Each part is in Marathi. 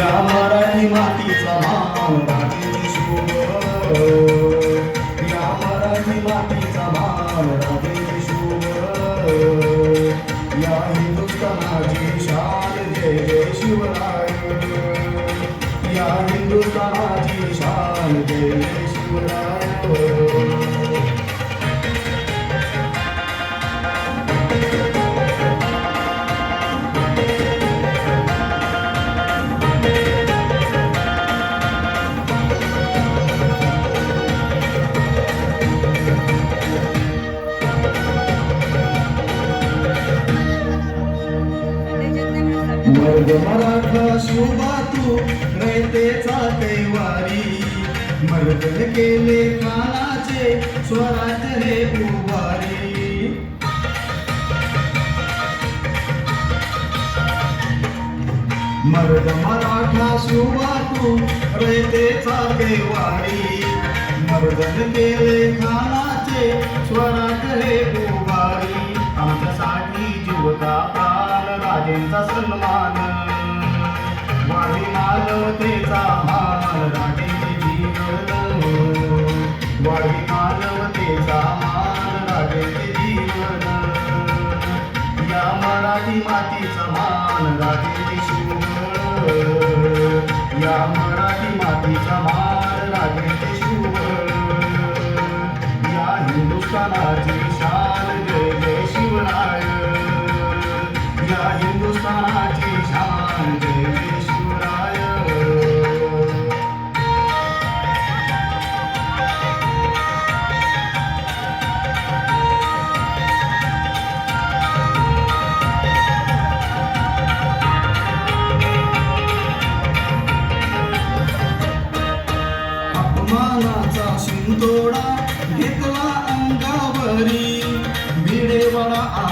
या मराठी मातीचा मान राजे या शिव या हिंदुस्थानाची शान जय शिवराय. या हिंदुस्थानाची मराठा शोभा तू रयतेचा कैवारी मर्दन केले कानाचे स्वराज हे उभारी. मर्द मराठा शोभा तू रयतेचा कैवारी मर्दन केले खानाचे स्वराज हे उभारी. आमच्यासाठी जीवता प्राण राजेंचा सन्मान. वाढी मानवतेचा मान राजेचे जीवन. वाढी मानवतेचा मान राजेचे जीवन. या मराठी मातीचा मान राजेचे शिवण. या मराठी मातीचा हिंदुस्थानाची शान शिवराय अपमानाचा घेतला अंगावरी. मिळेवाला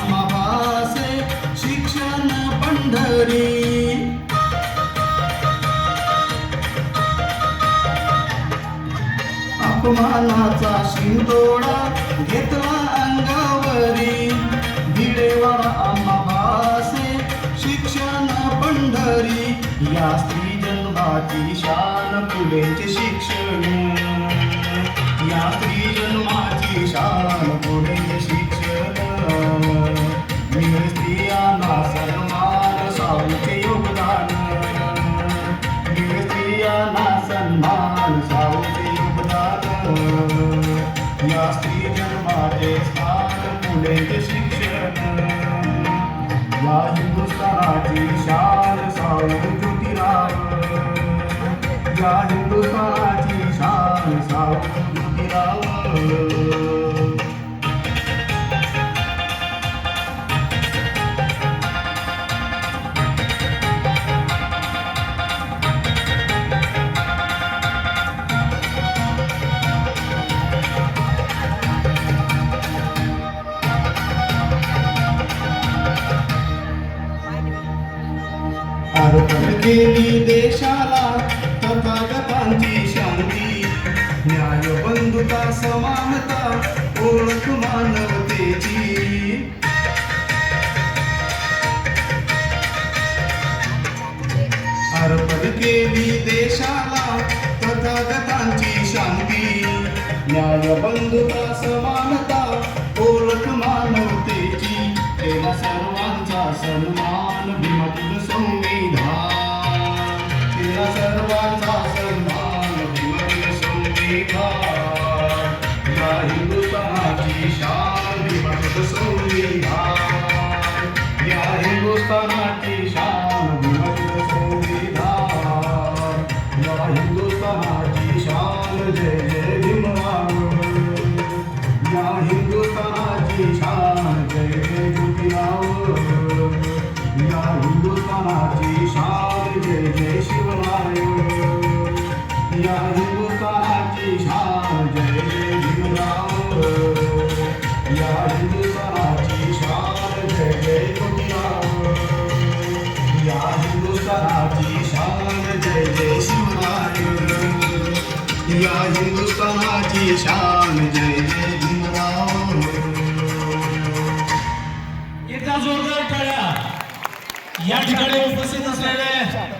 अपमानाचा शिंदोडा घेतला अंगावरी. भिडेवाडा आम्हा शिक्षण पंढरी. या स्त्री जन्माची शान पुढेचे शिक्षण. या स्त्री जन्माची शान पुढेचे शिक्षण. स्त्रियांना सन्मान साऊचे योगदान. स्त्रियांना सन्मान साऊचे योगदान या स्त्री जन्माचे स्थान फुलेचे शिक्षण. या हिंदुस्थानाची शान साऊ ज्योतिराव या अर्पण केली देशाला तथागतांची शांती. न्याय बंधुता समानता ओळख मानवतेची. अर्पण केली देशाला तथागतांची शांती. न्याय बंधुता समानता ओळख मानवतेची. केला सर्वांचा सन्मान भीमपूर संविधान हिंदुस्थानाची शान जय जय शिवराय. या या हिंदुस्थानाची शान जय जय जय जय जय भीमराव एकदा जोरदार टाळ्या. या ठिकाणी उपस्थित असलेले